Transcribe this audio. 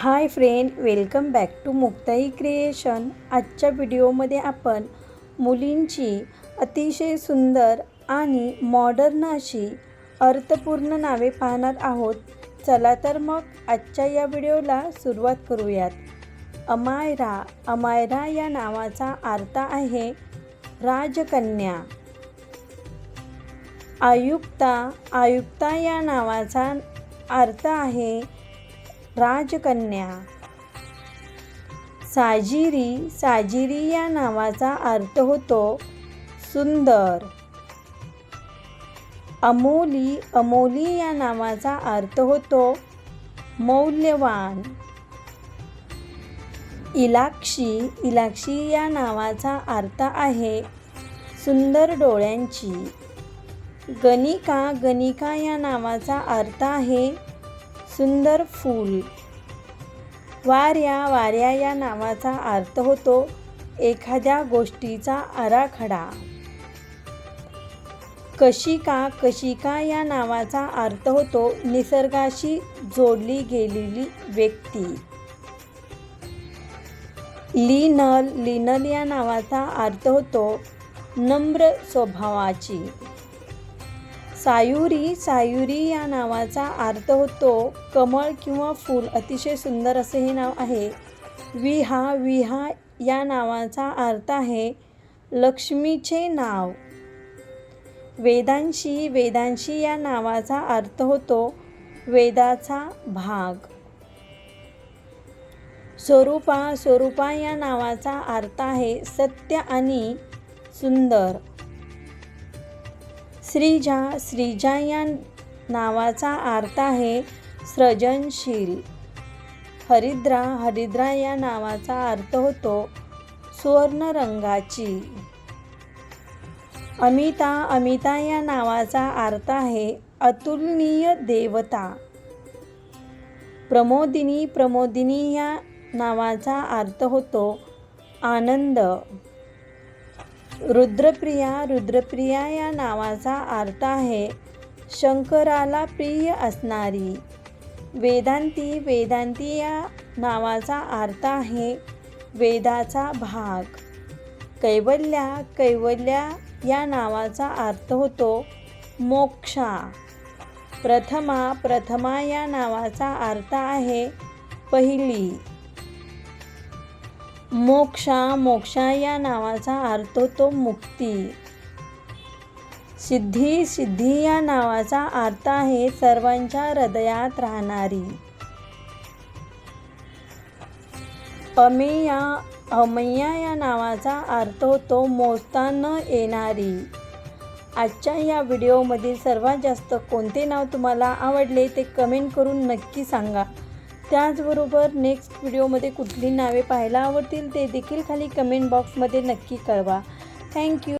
Hi friend welcome back to Muktai creation. आजच्या व्हिडिओमध्ये आपण मुलींची अतिशय सुंदर आणि मॉडर्न अशी अर्थपूर्ण नावे पाहणार आहोत. चला तर मग आजच्या या व्हिडिओला सुरुवात करूयात. अमायरा अमायरा या नावाचा अर्थ आहे. राजकन्या. आयुक्ता आयुक्ता या नावाचा अर्थ आहे. राजकन्या. साजिरी साजिरी या नावाचा अर्थ होतो सुंदर. अमोली अमोली या नावाचा अर्थ होतो मौल्यवान. इलाक्षी इलाक्षी या नावाचा अर्थ आहे सुंदर डोळ्यांची. गणिका गणिका या नावाचा अर्थ आहे सुंदर फूल. वाऱ्या वाऱ्या या नावाचा अर्थ होतो एखाद्या गोष्टीचा आराखडा. कशिका कशिका या नावाचा अर्थ होतो निसर्गाशी जोडली गेलेली व्यक्ती. लिनल लिनल या नावाचा अर्थ होतो नम्र स्वभावाची. सायुरी सायुरी या नावाचा अर्थ होतो. कमळ किंवा फूल अतिशय सुंदर असे हे नाव आहे. विहा विहा या नावाचा अर्थ आहे. लक्ष्मीचे नाव. वेदांशी वेदांशी या नावाचा अर्थ होतो. वेदाचा भाग. स्वरूपा स्वरूपा या नावाचा अर्थ आहे. सत्य आणि सुंदर. श्रीजा श्रीजा या नावाचा अर्थ आहे सृजनशील. हरिद्रा हरिद्रा या नावाचा अर्थ होतो सुवर्ण रंगाची अमिता अमिता या नावाचा अर्थ आहे अतुलनीय देवता. प्रमोदिनी प्रमोदिनी या नावाचा अर्थ होतो आनंद. रुद्रप्रिया रुद्रप्रिया या नावाचा अर्थ आहे. शंकराला प्रिय असणारी. वेदांती वेदांती या नावाचा अर्थ आहे. वेदाचा भाग. कैवल्या कैवल्या या नावाचा अर्थ होतो. मोक्षा. प्रथमा प्रथमा या नावाचा अर्थ आहे. पहिली. मोक्षा मोक्षा या नावाचा अर्थ होतो मुक्ती. सिद्धी सिद्धी या नावाचा अर्थ आहे सर्वांच्या हृदयात राहणारी. अमेया अमय्या या नावाचा अर्थ होतो मोजता न येणारी. आजच्या या व्हिडिओमधील सर्वात जास्त कोणते नाव तुम्हाला आवडले ते कमेंट करून नक्की सांगा. त्याचबरोबर नेक्स्ट व्हिडिओमध्ये कुठली नावे पाहायला आवडतील ते देखील खाली कमेंट बॉक्समध्ये नक्की कळवा. थँक्यू